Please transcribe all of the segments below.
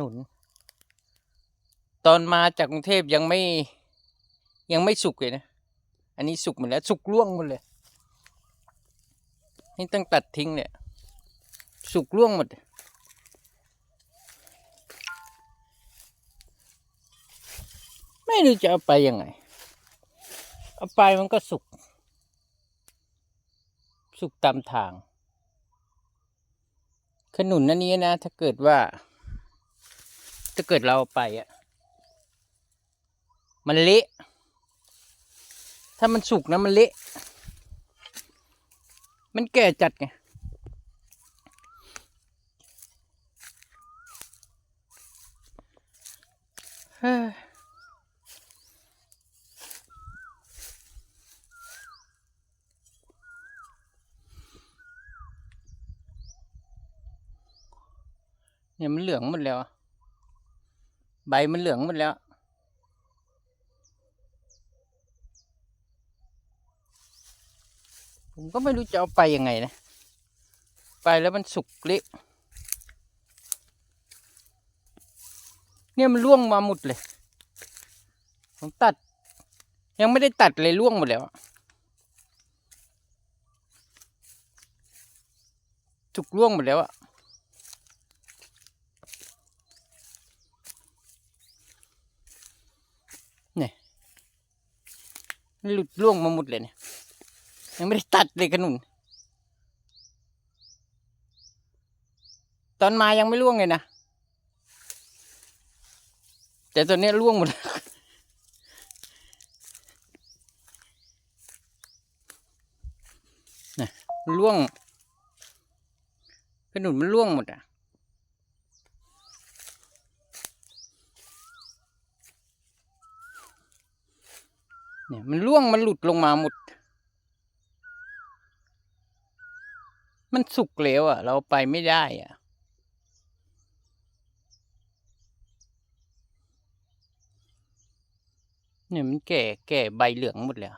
นุน ตอนมาจากกรุงเทพยังไม่ยังไม่สุกเลยนะ อันนี้สุกหมดแล้วสุกร่วงหมดเลย นี่ต้องตัดทิ้งเนี่ยสุกร่วงหมด ไม่รู้จะเอาไปยังไง เอาไปมันก็สุก สุกตามทาง ขนุนอันนี้นะ ถ้าเกิดว่า ถ้าเกิดเราไปอะ มันเละ ถ้ามันสุกนะมันเละ มันแก่จัดไงเฮ้ยเนี่ยมันเหลืองหมดแล้วอะ ใบมันเหลืองหมดแล้ว ผมก็ไม่รู้จะเอาไปยังไงนะ ไปแล้วมันสุกเละเนี่ยมันร่วงมาหมดเลย ผมตัด ยังไม่ได้ตัดเลยร่วงหมดแล้วสุกร่วงหมดแล้วอะเนี่ยมัน หลุดร่วงมาหมดเลยเนี่ยยังไม่ได้ตัดเลยขนุนตอนมายังไม่ร่วงเลยนะแต่ตอนนี้ร่วงหมดล้วนะร่วงขนุนมันร่วงหมดอะ เนี่ยมันร่วงมันหลุดลงมาหมด มันสุกแล้วอะ เราไปไม่ได้อะ เนี่ยมันแก่แก่ใบเหลืองหมดแล้ว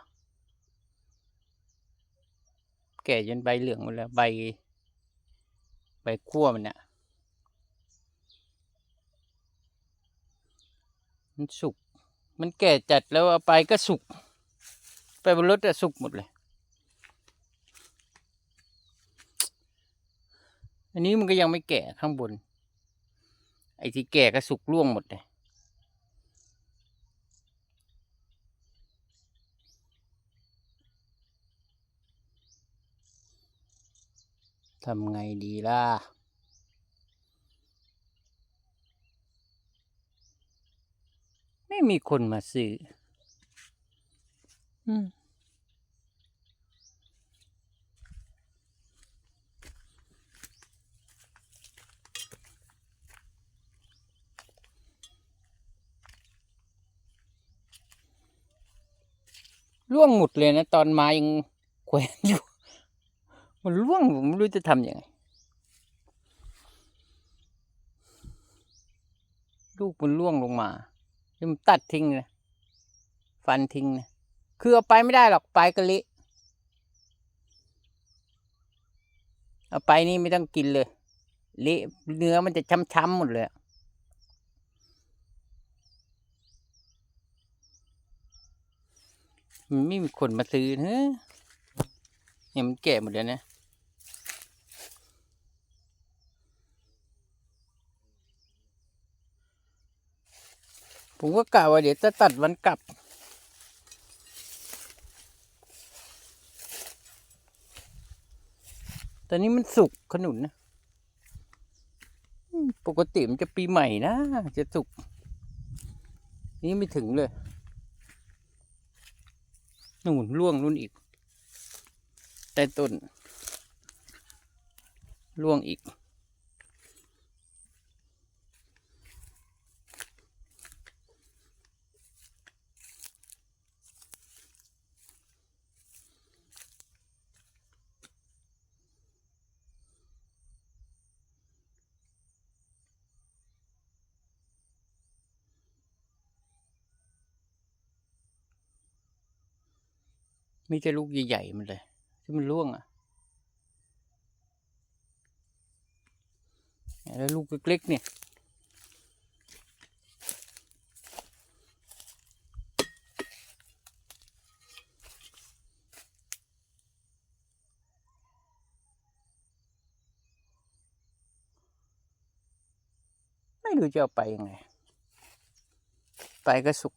แก่จนใบเหลืองหมดแล้ว ใบ ใบขั้วมันเนี่ยมันสุก มันแก่จัดแล้วเอาไปก็สุก ไปบนรถอะสุกหมดเลย อันนี้มันก็ยังไม่แก่ข้างบน ไอ้ที่แก่ก็สุกร่วงหมดเลยทำไงดีล่ะ ไม่มีคนมาซื้ออืมร่วงหมดเลยนะ ตอนมายังแขวนอยู่ มันร่วงผมไม่รู้จะทำยังไง ลูกมันร่วงลงมา ที่มันตัดทิ้งเลยฟันทิ้งเลยคือเอาไปไม่ได้หรอกไปก็เละเอาไปนี่ไม่ต้องกินเลยเละเนื้อมันจะช้ำๆหมดเลยมันไม่มีคนมาซื้อเนอะเนี่ยมันแก่หมดแล้วนะ ผมก็กะว่าเดี๋ยวจะตัดวันกลับ ตอนนี้มันสุกขนุนนะ ปกติมันจะปีใหม่นะ จะสุก นี่ไม่ถึงเลยนู่นล่วงนู่นอีกใต้ต้นล่วงอีก มีแต่ลูกใหญ่ๆมันเลย ที่มันร่วงอะแล้วลูกเล็กๆเนี่ยไม่รู้จะเอาไปยังไง ไปก็สุก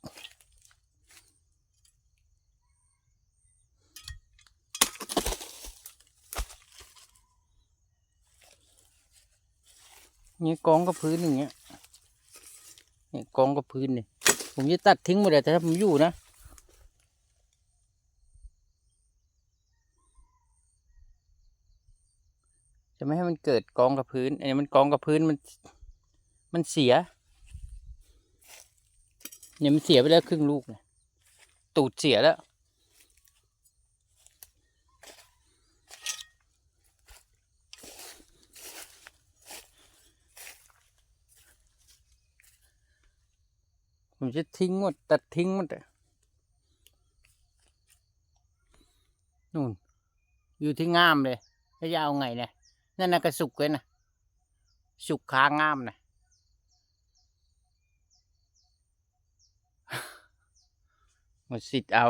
นี่กองกับพื้นอย่างเงี้ยนี่กองกับพื้นเนี่ยผมจะตัดทิ้งหมดเลยแต่ถ้าผมอยู่นะจะไม่ให้มันเกิดกองกับพื้นอันนี้มันกองกับพื้นมัน มันเสีย เนี่ยมันเสียไปแล้วครึ่งลูกเนี่ยตูดเสียแล้ว ผมจะทิ้งหมดตัดทิ้งหมดอะนู่น อยู่ที่ง่ามเลยแล้วจะเอาไงเนี่ยนั่นน่ะกระสุกเลยนะสุกคาง่ามนะหมดสิทธิ์เอา